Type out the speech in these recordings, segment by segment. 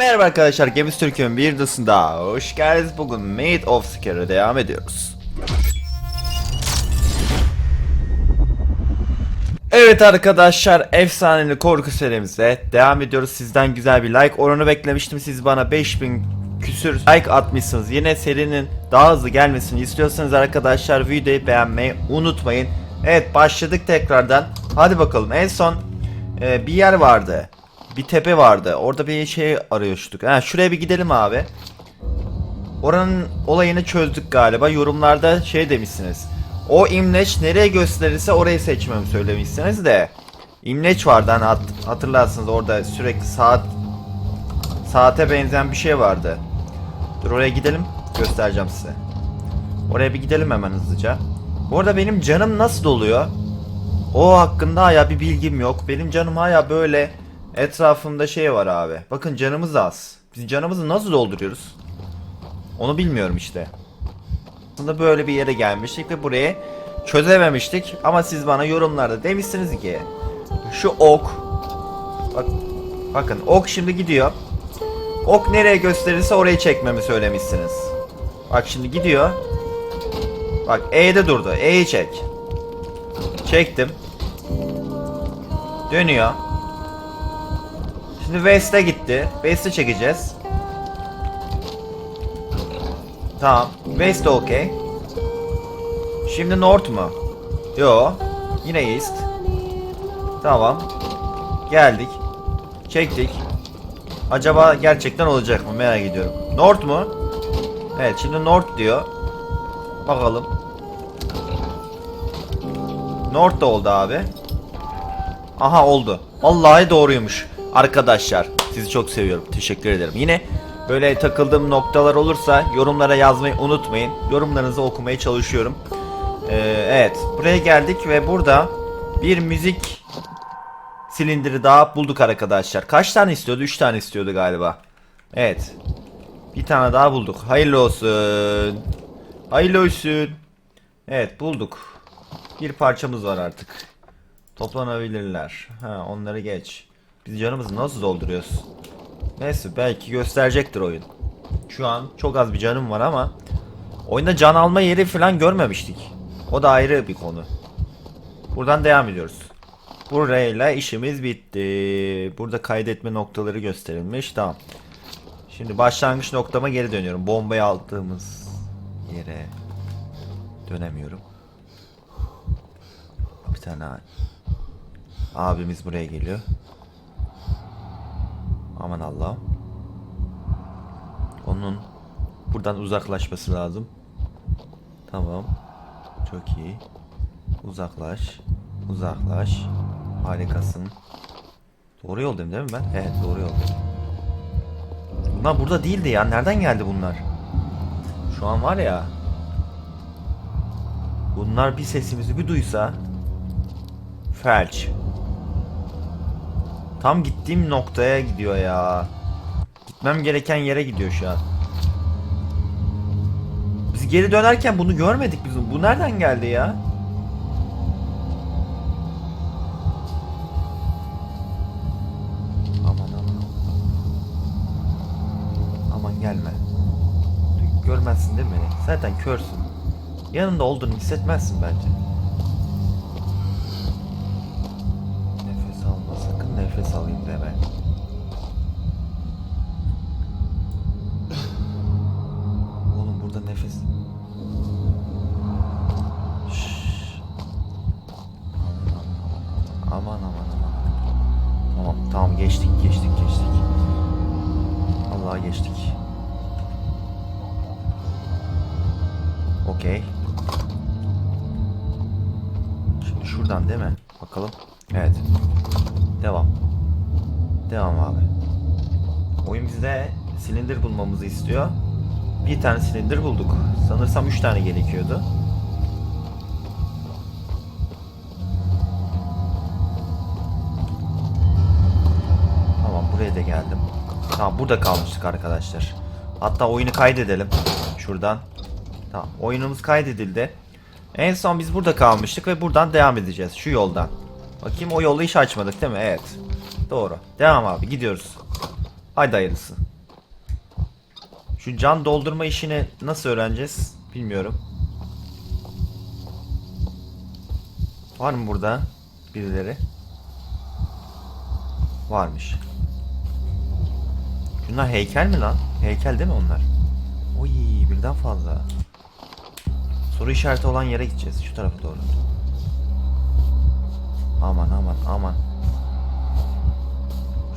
Merhaba arkadaşlar, Games Türkiye'nin bir videosunda hoş geldiniz. Bugün Made of Scare'a devam ediyoruz. Evet arkadaşlar, efsaneli korku serimize devam ediyoruz. Sizden güzel bir like oranı beklemiştim. Siz bana 5000 küsür like atmışsınız. Yine serinin daha hızlı gelmesini istiyorsanız arkadaşlar videoyu beğenmeyi unutmayın. Evet başladık tekrardan. Hadi bakalım en son e, bir yer vardı. Bir tepe vardı. Orada bir şey arıyorduk. Ha şuraya bir gidelim abi. Oranın olayını çözdük galiba. Yorumlarda şey demişsiniz. O imleç nereye gösterirse orayı seçmemi söylemişsiniz de. İmleç vardı hani hat- hatırlarsınız orada sürekli saat saate benzeyen bir şey vardı. Dur oraya gidelim göstereceğim size. Oraya bir gidelim hemen hızlıca. Bu arada benim canım nasıl doluyor? O hakkında hala bir bilgim yok. Benim canım hala böyle etrafımda şey var abi. Bakın canımız az. Biz canımızı nasıl dolduruyoruz? Onu bilmiyorum işte. Aslında böyle bir yere gelmiştik ve burayı çözememiştik. Ama siz bana yorumlarda demişsiniz ki şu ok bak, bakın ok şimdi gidiyor. Ok nereye gösterirse orayı çekmemi söylemişsiniz. Bak şimdi gidiyor. Bak E'de durdu. E'yi çek. Çektim. Dönüyor. Şimdi West'e gitti. West'i çekeceğiz. Tamam. West okey. Şimdi North mu? Yo. Yine East. Tamam. Geldik. Çektik. Acaba gerçekten olacak mı? Merak ediyorum. North mu? Evet şimdi North diyor. Bakalım. North da oldu abi. Aha oldu. Vallahi doğruymuş. Arkadaşlar sizi çok seviyorum. Teşekkür ederim. Yine böyle takıldığım noktalar olursa yorumlara yazmayı unutmayın. Yorumlarınızı okumaya çalışıyorum. Ee, evet buraya geldik ve burada bir müzik silindiri daha bulduk arkadaşlar. Kaç tane istiyordu? 3 tane istiyordu galiba. Evet. Bir tane daha bulduk. Hayırlı olsun. Hayırlı olsun. Evet bulduk. Bir parçamız var artık. Toplanabilirler. Ha onları geç. Biz canımızı nasıl dolduruyoruz? Neyse belki gösterecektir oyun. Şu an çok az bir canım var ama oyunda can alma yeri falan görmemiştik. O da ayrı bir konu. Buradan devam ediyoruz. Burayla işimiz bitti. Burada kaydetme noktaları gösterilmiş. Tamam. Şimdi başlangıç noktama geri dönüyorum. Bombayı aldığımız yere dönemiyorum. Bir tane abimiz buraya geliyor. Aman Allah'ım. Onun buradan uzaklaşması lazım. Tamam. Çok iyi. Uzaklaş. Uzaklaş. Harikasın. Doğru yoldayım değil mi ben? Evet doğru yoldayım. Bunlar burada değildi ya. Nereden geldi bunlar? Şu an var ya. Bunlar bir sesimizi bir duysa Felç. Tam gittiğim noktaya gidiyor ya. Gitmem gereken yere gidiyor şu an. Biz geri dönerken bunu görmedik biz. Bu nereden geldi ya? Aman aman. Aman gelme. Görmezsin değil mi? Zaten körsün. Yanında olduğunu hissetmezsin bence. Aman aman aman. Tamam tamam geçtik geçtik geçtik. Allah geçtik. Okey. Şimdi şuradan değil mi? Bakalım. Evet. Devam. Devam abi. Oyun bizde silindir bulmamızı istiyor. Bir tane silindir bulduk. Sanırsam 3 tane gerekiyordu. Tamam burada kalmıştık arkadaşlar. Hatta oyunu kaydedelim. Şuradan. Tamam oyunumuz kaydedildi. En son biz burada kalmıştık ve buradan devam edeceğiz. Şu yoldan. Bakayım o yolu hiç açmadık değil mi? Evet. Doğru. Devam abi gidiyoruz. Haydi hayırlısı. Şu can doldurma işini nasıl öğreneceğiz bilmiyorum. Var mı burada birileri? Varmış. Şunlar heykel mi lan? Heykel değil mi onlar? Oy birden fazla. Soru işareti olan yere gideceğiz. Şu tarafa doğru. Aman aman aman.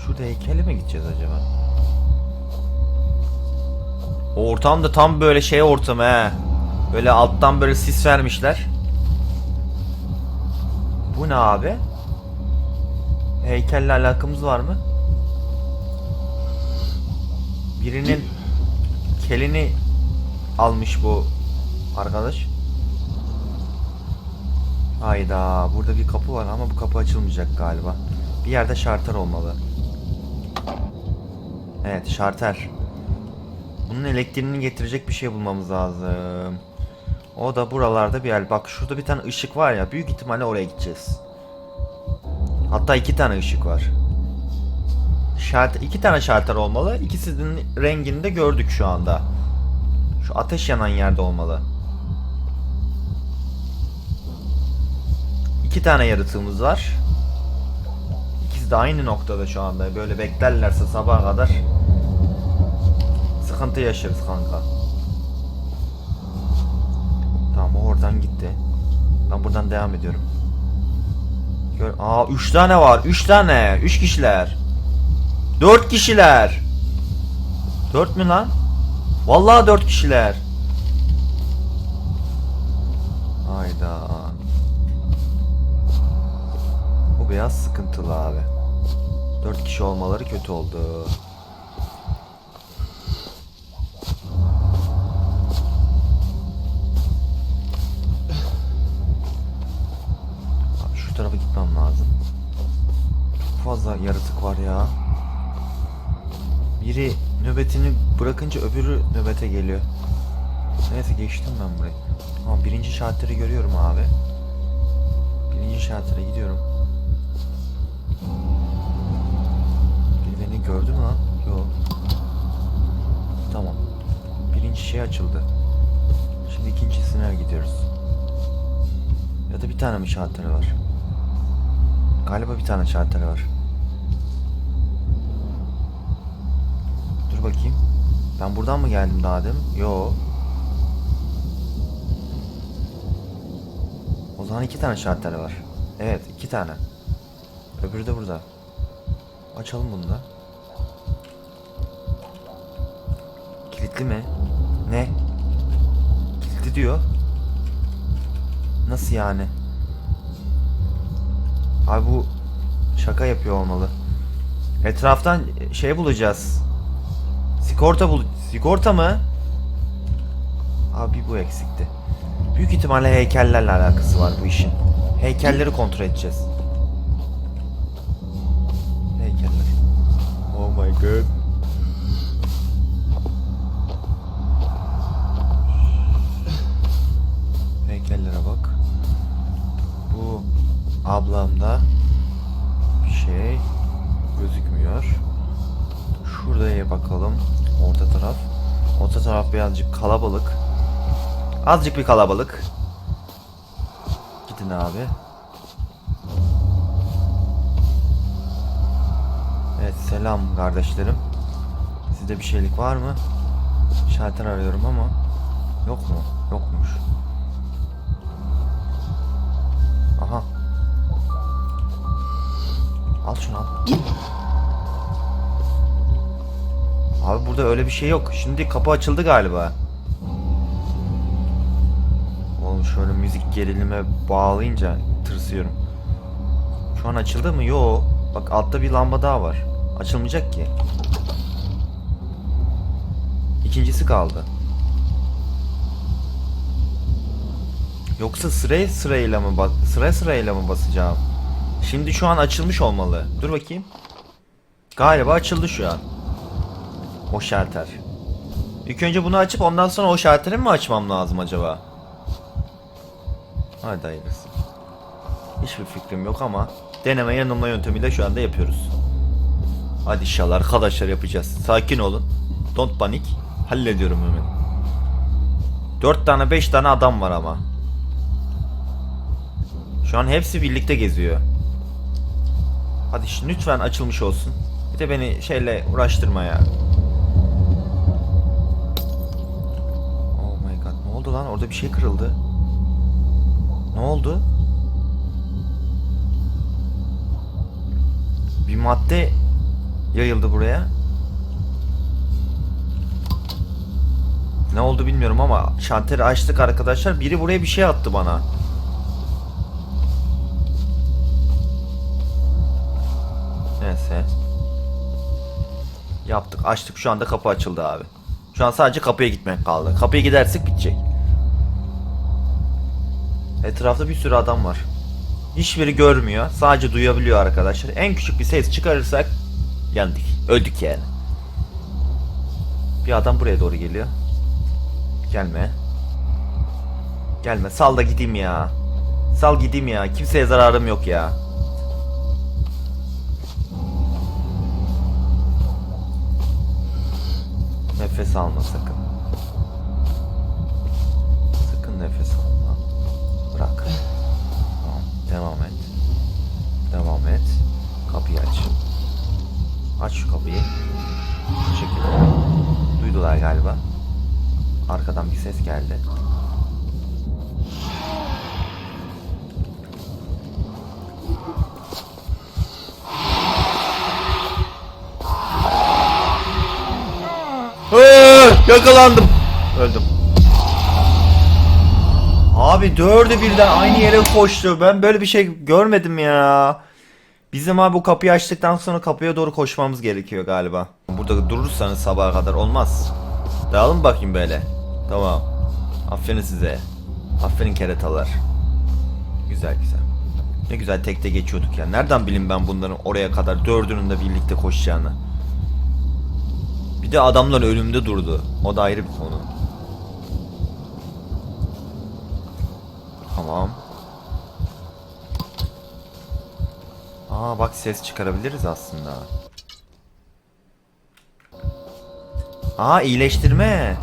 Şurada heykele mi gideceğiz acaba? Ortam da tam böyle şey ortamı he. Böyle alttan böyle sis vermişler. Bu ne abi? Heykelle alakamız var mı? Birinin kelini almış bu arkadaş. Hayda burada bir kapı var ama bu kapı açılmayacak galiba. Bir yerde şarter olmalı. Evet şarter. Bunun elektriğini getirecek bir şey bulmamız lazım. O da buralarda bir yer. Bak şurada bir tane ışık var ya. Büyük ihtimalle oraya gideceğiz. Hatta iki tane ışık var. Şalter, iki tane şalter olmalı. İkisinin rengini de gördük şu anda. Şu ateş yanan yerde olmalı. İki tane yaratığımız var. İkisi de aynı noktada şu anda. Böyle beklerlerse sabaha kadar sıkıntı yaşarız kanka. Tamam o oradan gitti. Ben buradan devam ediyorum. Gör Aa 3 tane var. 3 tane. 3 kişiler. 4 kişiler. 4 mü lan? Vallahi 4 kişiler. Hayda. Bu beyaz sıkıntılı abi. 4 kişi olmaları kötü oldu. Şu tarafa gitmem lazım. Çok fazla yaratık var ya. Biri nöbetini bırakınca öbürü nöbete geliyor. Neyse geçtim ben burayı. Ama birinci şalteri görüyorum abi. Birinci şaltere gidiyorum. Biri beni gördü mü lan? Yok. Tamam. Birinci şey açıldı. Şimdi ikincisine gidiyoruz. Ya da bir tane mi şalteri var? Galiba bir tane şalteri var. Ben buradan mı geldim daha demin? Yo. O zaman iki tane şalteri var. Evet iki tane. Öbürü de burada. Açalım bunu da. Kilitli mi? Ne? Kilitli diyor. Nasıl yani? Abi bu şaka yapıyor olmalı. Etraftan şey bulacağız. Sigorta bul... Sigorta mı? Abi bu eksikti. Büyük ihtimalle heykellerle alakası var bu işin. Heykelleri kontrol edeceğiz. Heykeller. Oh my god. Heykellere bak. Bu ablamda bir şey gözükmüyor. Şuraya bakalım. Orta taraf. Orta taraf birazcık kalabalık. Azıcık bir kalabalık. Gidin abi. Evet selam kardeşlerim. Sizde bir şeylik var mı? Şalter arıyorum ama yok mu? Yokmuş. Burada öyle bir şey yok. Şimdi kapı açıldı galiba. Oğlum şöyle müzik gerilime bağlayınca tırsıyorum. Şu an açıldı mı? Yo. Bak altta bir lamba daha var. Açılmayacak ki. İkincisi kaldı. Yoksa sıraya sırayla mı bas sıra sırayla mı basacağım? Şimdi şu an açılmış olmalı. Dur bakayım. Galiba açıldı şu an. O şalter. İlk önce bunu açıp ondan sonra o şalteri mi açmam lazım acaba? Hadi hayırlısı. Hiçbir fikrim yok ama deneme yanılma yöntemiyle şu anda yapıyoruz. Hadi inşallah arkadaşlar yapacağız. Sakin olun. Don't panic. Hallediyorum hemen. 4 tane 5 tane adam var ama. Şu an hepsi birlikte geziyor. Hadi lütfen açılmış olsun. Bir de beni şeyle uğraştırma ya. Orada bir şey kırıldı. Ne oldu? Bir madde yayıldı buraya. Ne oldu bilmiyorum ama şanteri açtık arkadaşlar. Biri buraya bir şey attı bana. Neyse. Yaptık. Açtık. Şu anda kapı açıldı abi. Şu an sadece kapıya gitmek kaldı. Kapıya gidersek bitecek. Etrafta bir sürü adam var. Hiçbiri görmüyor. Sadece duyabiliyor arkadaşlar. En küçük bir ses çıkarırsak yandık. Öldük yani. Bir adam buraya doğru geliyor. Gelme. Gelme. Sal da gideyim ya. Sal gideyim ya. Kimseye zararım yok ya. Nefes alma sakın. Devam et. Devam et. Kapıyı aç. Aç şu kapıyı. Teşekkürler. Duydular galiba. Arkadan bir ses geldi. Ee, yakalandım. Öldüm. Abi dördü birden aynı yere koştu. Ben böyle bir şey görmedim ya. Bizim abi bu kapıyı açtıktan sonra kapıya doğru koşmamız gerekiyor galiba. Burada durursanız sabaha kadar olmaz. Dağılın bakayım böyle. Tamam. Aferin size. Aferin keretalar. Güzel güzel. Ne güzel tekte geçiyorduk ya. Nereden bileyim ben bunların oraya kadar dördünün de birlikte koşacağını. Bir de adamlar ölümde durdu. O da ayrı bir konu. Tamam. Aa bak ses çıkarabiliriz aslında. Aa iyileştirme.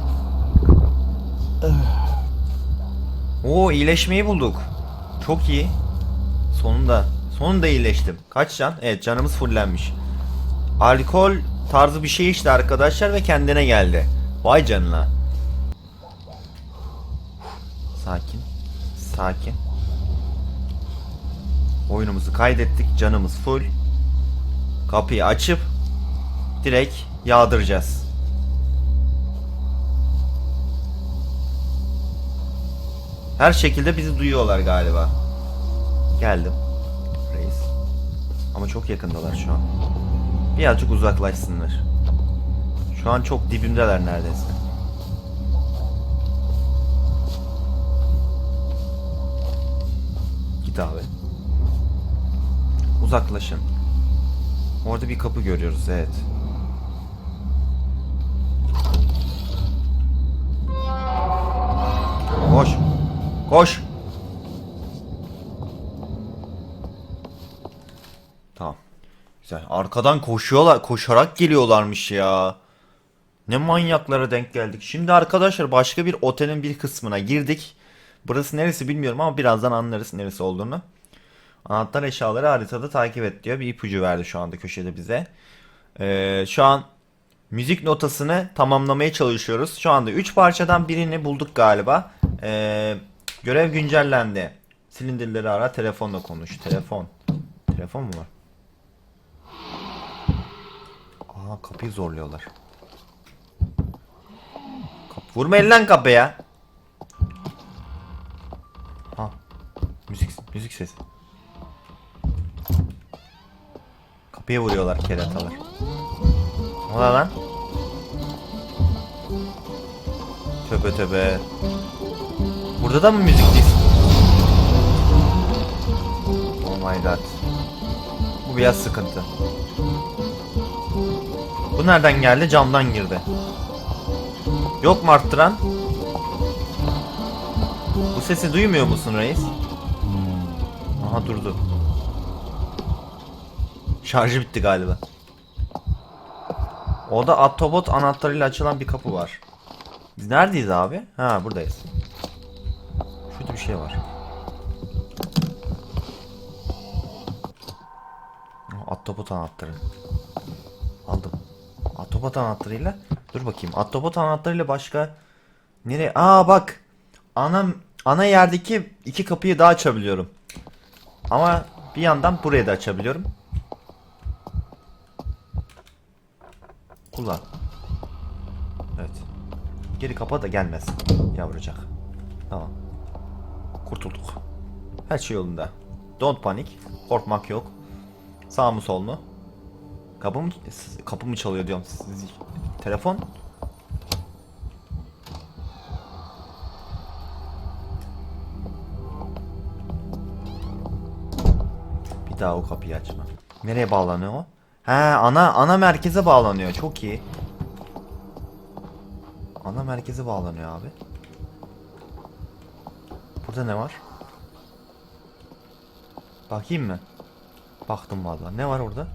Oo iyileşmeyi bulduk. Çok iyi. Sonunda. Sonunda iyileştim. Kaç can? Evet canımız fullenmiş. Alkol tarzı bir şey içti arkadaşlar ve kendine geldi. Vay canına. Sakin. Sakin. Oyunumuzu kaydettik. Canımız full. Kapıyı açıp direkt yağdıracağız. Her şekilde bizi duyuyorlar galiba. Geldim. Reis. Ama çok yakındalar şu an. Birazcık uzaklaşsınlar. Şu an çok dibimdeler neredeyse. Abi. Uzaklaşın. Orada bir kapı görüyoruz evet. Koş. Koş. Tamam. Güzel. Arkadan koşuyorlar, koşarak geliyorlarmış ya. Ne manyaklara denk geldik. Şimdi arkadaşlar başka bir otelin bir kısmına girdik. Burası neresi bilmiyorum ama birazdan anlarız neresi olduğunu. Anahtar eşyaları haritada takip et diyor. Bir ipucu verdi şu anda köşede bize. Ee, şu an müzik notasını tamamlamaya çalışıyoruz. Şu anda 3 parçadan birini bulduk galiba. Ee, görev güncellendi. Silindirleri ara, telefonla konuş. Telefon. Telefon mu var? Aa kapıyı zorluyorlar. Kap Vurma lan kapıya. Müzik müzik sesi. Kapıya vuruyorlar keratalar. Ne oluyor lan? Töbe töbe. Burada da mı müzik değil? Oh my god. Bu biraz sıkıntı. Bu nereden geldi? Camdan girdi. Yok mu arttıran? Bu sesi duymuyor musun reis? Aha durdu. Şarjı bitti galiba. Orada Autobot anahtarıyla açılan bir kapı var. Biz neredeyiz abi? Ha buradayız. Şurada bir şey var. Attopot anahtarı. Aldım. Attopot anahtarıyla dur bakayım. Attopot anahtarıyla başka nereye? Aa bak. Ana ana yerdeki iki kapıyı daha açabiliyorum. Ama bir yandan burayı da açabiliyorum. Kullan. Evet. Geri kapa da gelmez yavrucak. Tamam. Kurtulduk. Her şey yolunda. Don't panik. Korkmak yok. Sağ mı sol mu? Kapı mı, kapı mı çalıyor diyorum. Telefon? Daha o kapıyı açma. Nereye bağlanıyor o? He ana ana merkeze bağlanıyor. Çok iyi. Ana merkeze bağlanıyor abi. Burada ne var? Bakayım mı? Baktım vallahi. Ne var orada?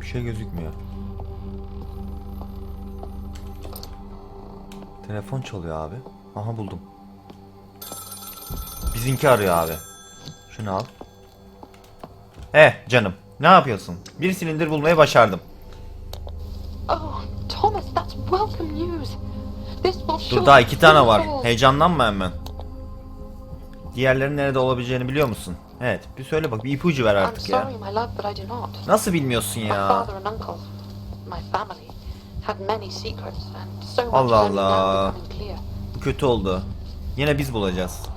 Bir şey gözükmüyor. Telefon çalıyor abi. Aha buldum. Bizinki arıyor abi. Şunu al. Eh canım. Ne yapıyorsun? Bir silindir bulmayı başardım. Oh, Thomas, that's welcome news. This will Dur daha iki tane var. Heyecanlanma hemen. Diğerlerinin nerede olabileceğini biliyor musun? Evet. Bir söyle bak. Bir ipucu ver artık ya. Nasıl bilmiyorsun ya? Allah Allah. Bu kötü oldu. Yine biz bulacağız.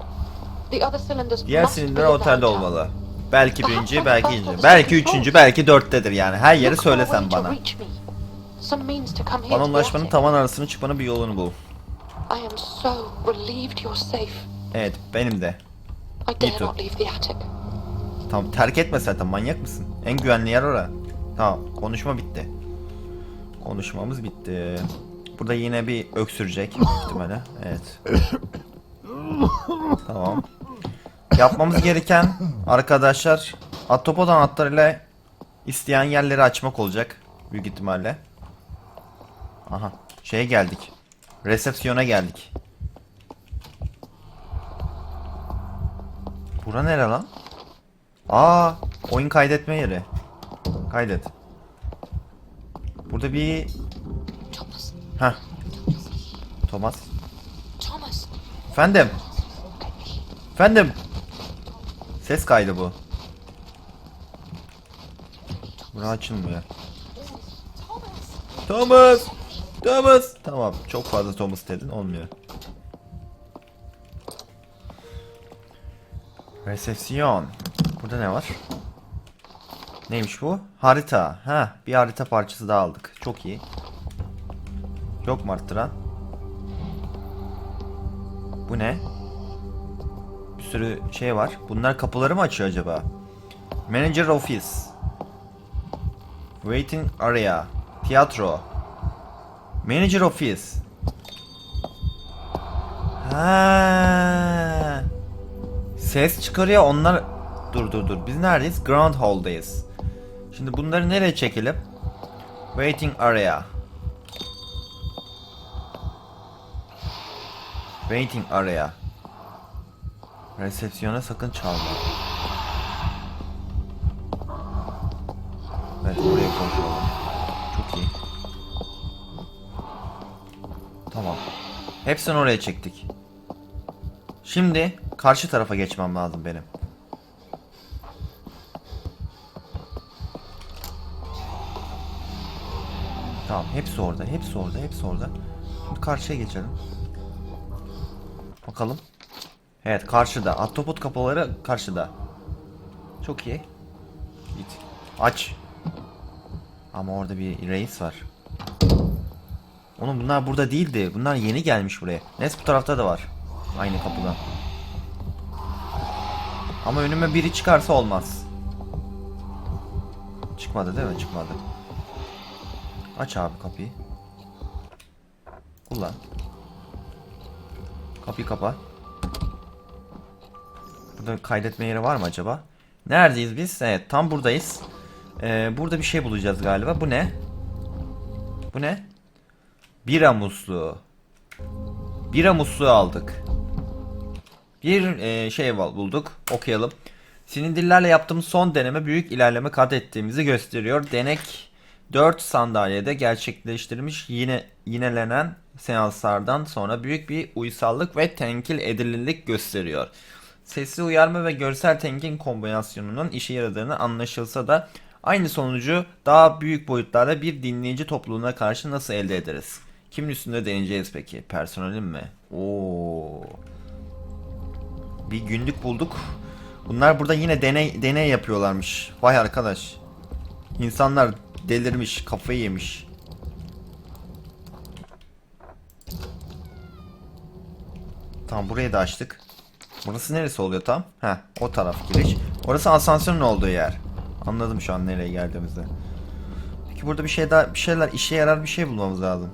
The other cylinders Diğer must be silindir otelde olmalı. Belki birinci, I belki ikinci. Belki some üçüncü, belki dörttedir yani. Her yeri söylesen bana. Bana ulaşmanın tavan arasını çıkmanın bir yolunu bul. I am so relieved you're safe. Evet, benim de. Attic. Tamam, terk etme zaten. Manyak mısın? En güvenli yer ora. Tamam, konuşma bitti. Konuşmamız bitti. Burada yine bir öksürecek ihtimalle. Evet. Tamam. Yapmamız gereken arkadaşlar Atopod anahtarıyla isteyen yerleri açmak olacak büyük ihtimalle. Aha, şeye geldik. Resepsiyona geldik. Bura nere lan? Aa, oyun kaydetme yeri. Kaydet. Burada bir Thomas, Heh. Thomas. Thomas. Efendim. Efendim. Ses kaydı bu. Bura açılmıyor. Thomas. Thomas. Tamam. Çok fazla Thomas dedin. Olmuyor. Resepsiyon. Burada ne var? Neymiş bu? Harita. Ha, bir harita parçası daha aldık. Çok iyi. Yok mu arttıran? Bu ne? Sürü şey var. Bunlar kapıları mı açıyor acaba? Manager Office. Waiting Area. Tiyatro. Manager Office. Ha. Ses çıkarıyor onlar. Dur dur dur. Biz neredeyiz? Ground Hall'dayız. Şimdi bunları nereye çekelim? Waiting Area. Waiting Area. Resepsiyona sakın çalma. Evet buraya konuşalım. Çok iyi. Tamam. Hepsini oraya çektik. Şimdi karşı tarafa geçmem lazım benim. Tamam hepsi orada, hepsi orada, hepsi orada. Şimdi karşıya geçelim. Bakalım. Evet karşıda. Ahtapot kapıları karşıda. Çok iyi. Git. Aç. Ama orada bir reis var. Oğlum bunlar burada değildi. Bunlar yeni gelmiş buraya. Neyse bu tarafta da var. Aynı kapıdan. Ama önüme biri çıkarsa olmaz. Çıkmadı değil mi? Çıkmadı. Aç abi kapıyı. Kullan. Kapıyı kapa. Burada kaydetme yeri var mı acaba? Neredeyiz biz? Evet tam buradayız. Ee, burada bir şey bulacağız galiba. Bu ne? Bu ne? Bira musluğu. Bira musluğu aldık. Bir e, şey bul- bulduk. Okuyalım. Silindirlerle yaptığımız son deneme büyük ilerleme kat ettiğimizi gösteriyor. Denek 4 sandalyede gerçekleştirilmiş yine yinelenen seanslardan sonra büyük bir uysallık ve tenkil edilirlik gösteriyor. Sesli uyarma ve görsel tenkil kombinasyonunun işe yaradığını anlaşılsa da aynı sonucu daha büyük boyutlarda bir dinleyici topluluğuna karşı nasıl elde ederiz? Kimin üstünde deneyeceğiz peki? Personelin mi? Oo. Bir günlük bulduk. Bunlar burada yine deney deney yapıyorlarmış. Vay arkadaş. İnsanlar delirmiş, kafayı yemiş. Tamam burayı da açtık. Burası neresi oluyor tam? Heh, o taraf giriş. Orası asansörün olduğu yer. Anladım şu an nereye geldiğimizi. Peki burada bir şey daha bir şeyler işe yarar bir şey bulmamız lazım.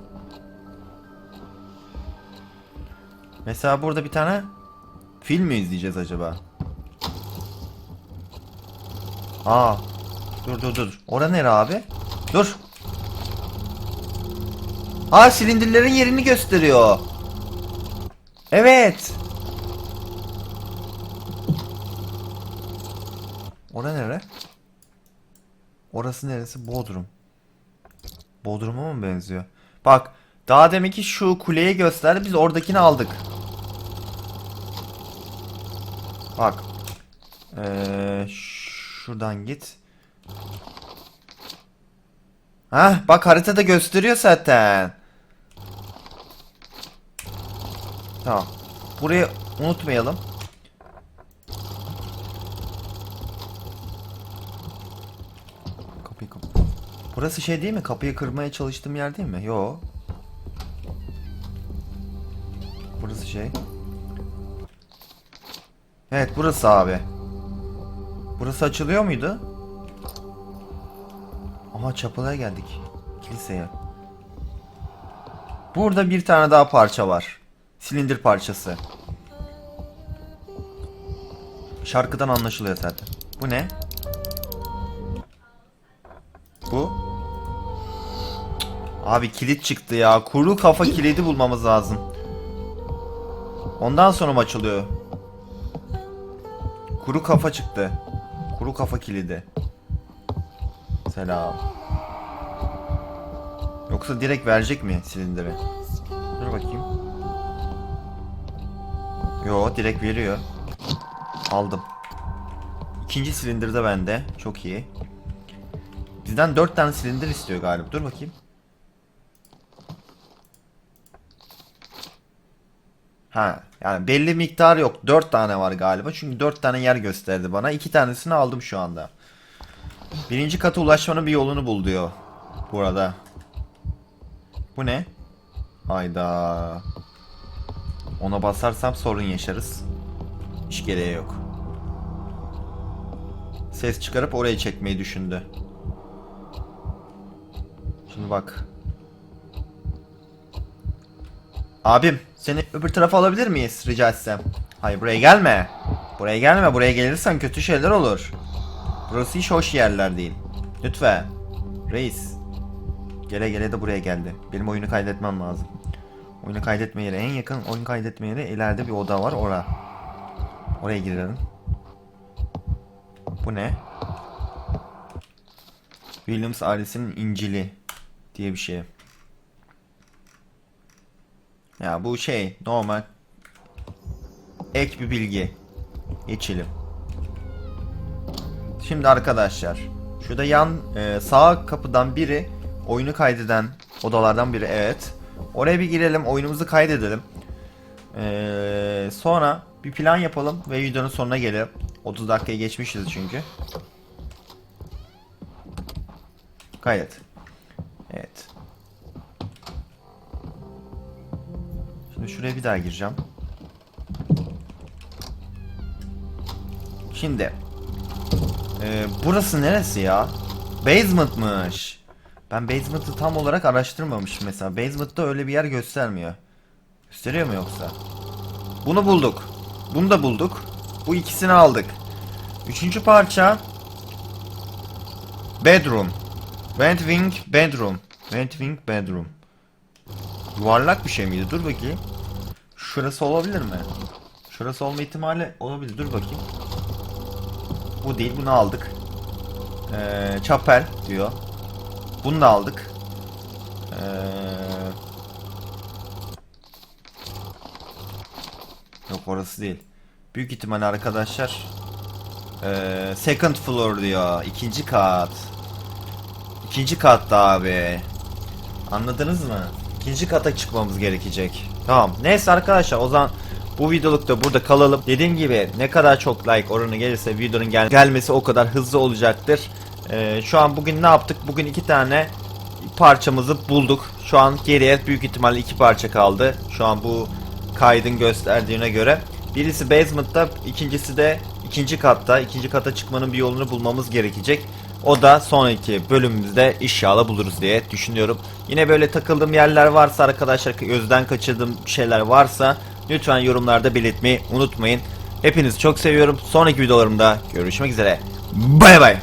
Mesela burada bir tane film mi izleyeceğiz acaba? Aa. Dur dur dur. Ora nere abi? Dur. Aa silindirlerin yerini gösteriyor. Evet. Ora nere? Orası neresi? Bodrum. Bodrum'a mı benziyor? Bak. Daha demek ki şu kuleyi gösterdi. Biz oradakini aldık. Bak. Ee, şuradan git. Hah bak haritada gösteriyor zaten. Tamam. Burayı unutmayalım. Kapıyı kap. Burası şey değil mi? Kapıyı kırmaya çalıştığım yer değil mi? Yo. Burası şey. Evet burası abi. Burası açılıyor muydu? Aha çapılaya geldik. Kiliseye. Burada bir tane daha parça var. Silindir parçası. Şarkıdan anlaşılıyor zaten. Bu ne? Bu? Abi kilit çıktı ya. Kuru kafa kilidi bulmamız lazım. Ondan sonra mı açılıyor? Kuru kafa çıktı. Kuru kafa kilidi. Selam. Yoksa direkt verecek mi silindiri? Dur bakayım. Yo direkt veriyor. Aldım. İkinci silindir de bende. Çok iyi. Bizden 4 tane silindir istiyor galiba. Dur bakayım. Ha, yani belli miktar yok. 4 tane var galiba. Çünkü 4 tane yer gösterdi bana. 2 tanesini aldım şu anda. Birinci kata ulaşmanın bir yolunu bul diyor. Burada. Bu ne? Hayda. Ona basarsam sorun yaşarız. Hiç gereği yok. Ses çıkarıp oraya çekmeyi düşündü. Şimdi bak. Abim seni öbür tarafa alabilir miyiz rica etsem? Hayır buraya gelme. Buraya gelme. Buraya gelirsen kötü şeyler olur. Burası hiç hoş yerler değil. Lütfen. Reis. Gele gele de buraya geldi. Benim oyunu kaydetmem lazım. Oyunu kaydetme yeri en yakın oyun kaydetme yeri ileride bir oda var ora. Oraya girelim. Bu ne? Williams ailesinin İncil'i diye bir şey. Ya bu şey normal ek bir bilgi. Geçelim. Şimdi arkadaşlar şurada yan e, sağ kapıdan biri oyunu kaydeden odalardan biri evet. Oraya bir girelim oyunumuzu kaydedelim. E, sonra bir plan yapalım ve videonun sonuna gelelim. 30 dakikaya geçmişiz çünkü. Kaydet. Evet. Şimdi şuraya bir daha gireceğim. Şimdi. Ee, burası neresi ya? Basement'mış. Ben basement'ı tam olarak araştırmamışım mesela. Basement'ta öyle bir yer göstermiyor. Gösteriyor mu yoksa? Bunu bulduk. Bunu da bulduk. Bu ikisini aldık. Üçüncü parça Bedroom. Vent Wing Bedroom. Vent Wing Bedroom. Yuvarlak bir şey miydi? Dur bakayım. Şurası olabilir mi? Şurası olma ihtimali olabilir. Dur bakayım. Bu değil. Bunu aldık. Ee, çapel diyor. Bunu da aldık. Ee, yok orası değil. Büyük ihtimal arkadaşlar ee, second floor diyor. İkinci kat. İkinci katta abi. Anladınız mı? İkinci kata çıkmamız gerekecek. Tamam. Neyse arkadaşlar o zaman bu videolukta burada kalalım. Dediğim gibi ne kadar çok like oranı gelirse videonun gel gelmesi o kadar hızlı olacaktır. Ee, şu an bugün ne yaptık? Bugün iki tane parçamızı bulduk. Şu an geriye büyük ihtimalle iki parça kaldı. Şu an bu kaydın gösterdiğine göre. Birisi basement'ta, ikincisi de ikinci katta. İkinci kata çıkmanın bir yolunu bulmamız gerekecek. O da sonraki bölümümüzde inşallah buluruz diye düşünüyorum. Yine böyle takıldığım yerler varsa arkadaşlar gözden kaçırdığım şeyler varsa lütfen yorumlarda belirtmeyi unutmayın. Hepinizi çok seviyorum. Sonraki videolarımda görüşmek üzere. Bay bay.